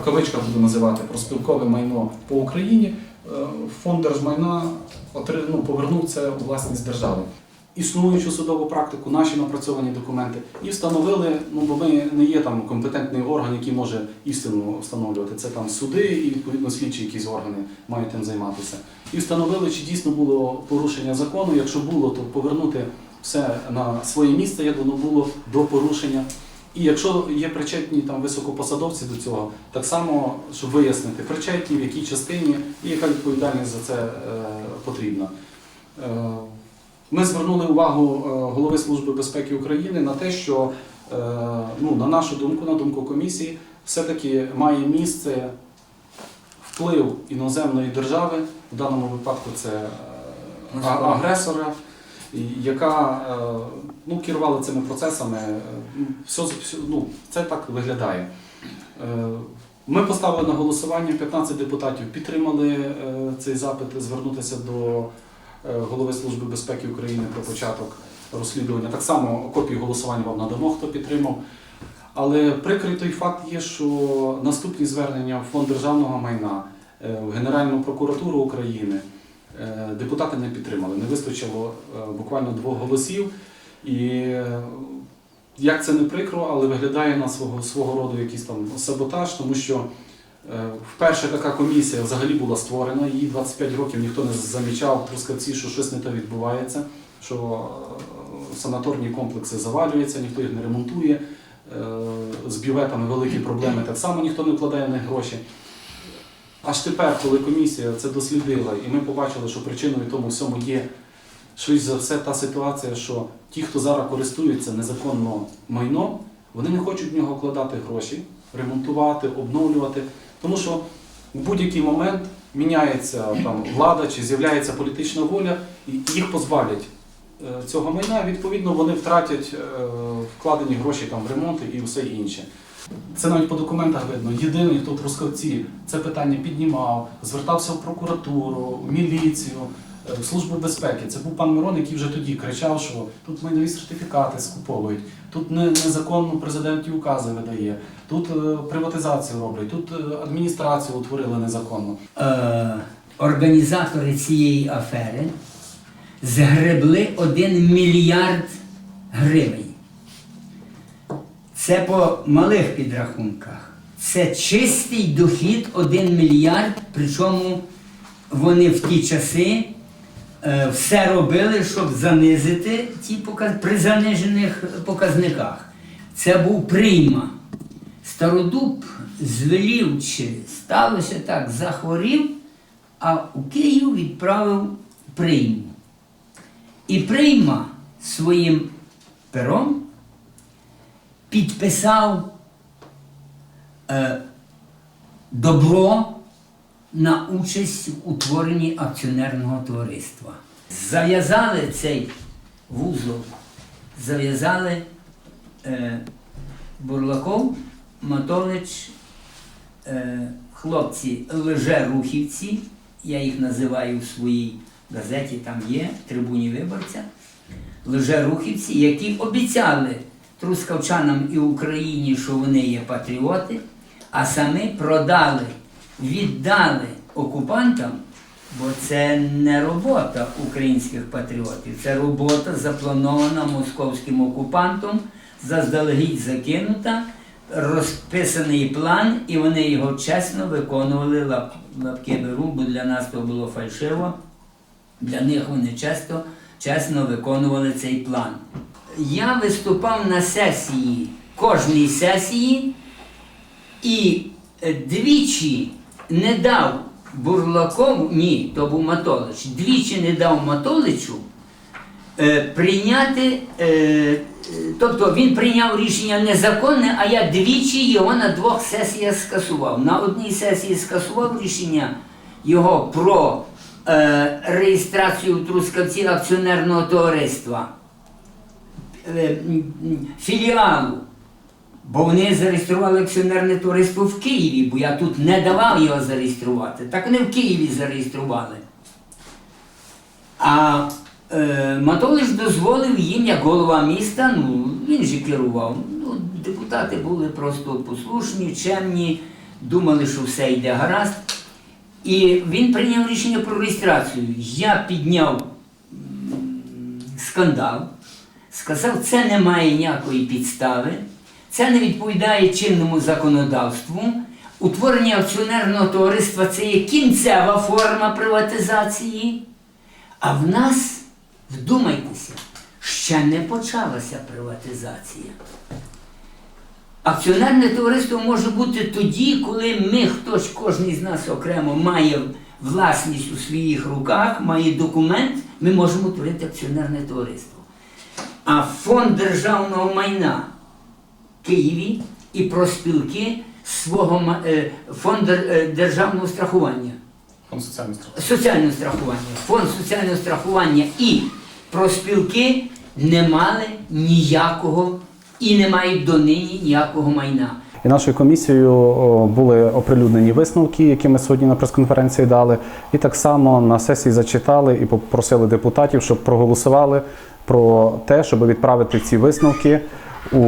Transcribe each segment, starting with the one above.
в кавичках буду називати про спілкове майно по Україні, е, фонд держмайна ну, повернув це у власність держави. Існуючу судову практику, наші напрацьовані документи, і встановили, ну бо ми не є там компетентний орган, який може істину встановлювати. Це там суди і відповідно слідчі якісь органи мають тим займатися. І встановили, чи дійсно було порушення закону. Якщо було, то повернути все на своє місце, як воно було до порушення. І якщо є причетні там високопосадовці до цього, так само, щоб вияснити, причетні, в якій частині і яка відповідальність за це е, потрібна. Е, ми звернули увагу е, голови Служби безпеки України на те, що, е, ну, на нашу думку, на думку комісії, все-таки має місце вплив іноземної держави, в даному випадку це е, агресора, яка е, ну, керувала цими процесами. е, ну, Все, все, ну, це так виглядає. Е, Ми поставили на голосування, 15 депутатів підтримали е, цей запит звернутися до голови Служби безпеки України про початок розслідування. Так само копію голосування вам надамо, хто підтримав. Але прикрий той факт є, що наступні звернення в фонд державного майна, в Генеральну прокуратуру України депутати не підтримали. Не вистачило е, буквально двох голосів. І е, як це не прикро, але виглядає на свого, свого роду якийсь там саботаж, тому що е, вперше така комісія взагалі була створена, її 25 років ніхто не замічав Трускавці, що щось не то відбувається, що е, санаторні комплекси завалюються, ніхто їх не ремонтує. Е, З бюветами великі проблеми, так само ніхто не вкладає на них гроші. Аж тепер, коли комісія це дослідила, і ми побачили, що причиною тому всьому є швидше за все та ситуація, що ті, хто зараз користуються незаконно майном, вони не хочуть в нього вкладати гроші, ремонтувати, обновлювати. Тому що в будь-який момент міняється там влада чи з'являється політична воля, і їх позбавлять е, цього майна. Відповідно, вони втратять е, вкладені гроші там в ремонти і все інше. Це навіть по документах видно. Єдиний, хто в Трускавці це питання піднімав, звертався в прокуратуру, в міліцію, е, в службу безпеки. Це був пан Мирон, який вже тоді кричав, що тут майнові сертифікати скуповують, тут незаконно президент ті укази видає, тут е, приватизацію роблять, тут е, адміністрацію утворили незаконно. Е, організатори цієї афери згребли 1 мільярд гривень. Це по малих підрахунках. Це чистий дохід 1 мільярд, причому вони в ті часи е, все робили, щоб занизити ті показ... при занижених показниках. Це був прийма. Стародуб звелів, чи сталося так, захворів, а у Київ відправив прийму. І прийма своїм пером підписав е, добро на участь в утворенні акціонерного товариства. Зав'язали цей вузол, зав'язали е, Бурлаков, Матолич, е, хлопці лежерухівці, я їх називаю в своїй газеті, там є, трибуні виборця, лежерухівці, які обіцяли трускавчанам і Україні, що вони є патріоти, а самі продали, віддали окупантам, бо це не робота українських патріотів, це робота запланована московським окупантом, заздалегідь закинута, розписаний план, і вони його чесно виконували лап, лапки беру, бо для нас то було фальшиво. Для них вони часто чесно виконували цей план. Я виступав на сесії, кожній сесії, і е, двічі не дав Бурлакову, ні, то був Матолич, двічі не дав Матоличу е, прийняти, е, тобто він прийняв рішення незаконне, а я двічі його на двох сесіях скасував. На одній сесії скасував рішення його про е, реєстрацію в Трускавці акціонерного товариства філіалу. Бо вони зареєстрували акціонерне товариство в Києві, бо я тут не давав його зареєструвати. Так вони в Києві зареєстрували. А е, Матолич дозволив їм, як голова міста, ну він же керував. Ну, депутати були просто послушні, чемні, думали, що все йде гаразд. І він прийняв рішення про реєстрацію. Я підняв скандал, сказав, це не має ніякої підстави, це не відповідає чинному законодавству. Утворення акціонерного товариства це є кінцева форма приватизації. А в нас, вдумайтеся, ще не почалася приватизація. Акціонерне товариство може бути тоді, коли ми, хтось, кожен з нас окремо має власність у своїх руках, має документ, ми можемо творити акціонерне товариство. А фонд державного майна в Києві і проспілки свого ма- е, фонд е, державного страхування Фонд соціальної страховки. соціального страхування, фонд соціального страхування і проспілки не мали ніякого і не мають донині ніякого майна. І нашою комісією були оприлюднені висновки, які ми сьогодні на прес-конференції дали. І так само на сесії зачитали і попросили депутатів, щоб проголосували про те, щоб відправити ці висновки у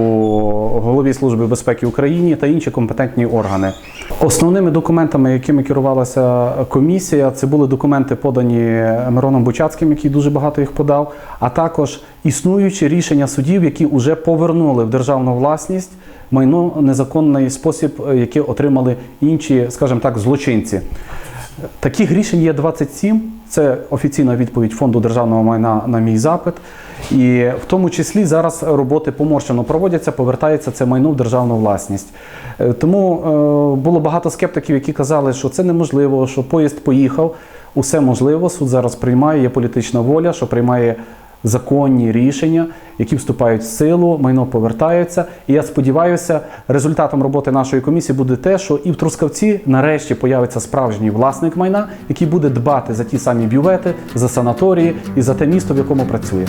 голові Служби безпеки України та інші компетентні органи. Основними документами, якими керувалася комісія, це були документи, подані Мироном Бучацьким, який дуже багато їх подав, а також існуючі рішення судів, які вже повернули в державну власність майно незаконний спосіб, яке отримали інші, скажімо так, злочинці. Таких рішень є 27. Це офіційна відповідь фонду державного майна на мій запит. І в тому числі зараз роботи поморщено проводяться, повертається це майно в державну власність. Е, Тому е, було багато скептиків, які казали, що це неможливо, що поїзд поїхав. Усе можливо. Суд зараз приймає, є політична воля, що приймає законні рішення, які вступають в силу, майно повертається. І я сподіваюся, результатом роботи нашої комісії буде те, що і в Трускавці нарешті появиться справжній власник майна, який буде дбати за ті самі бювети, за санаторії і за те місто, в якому працює.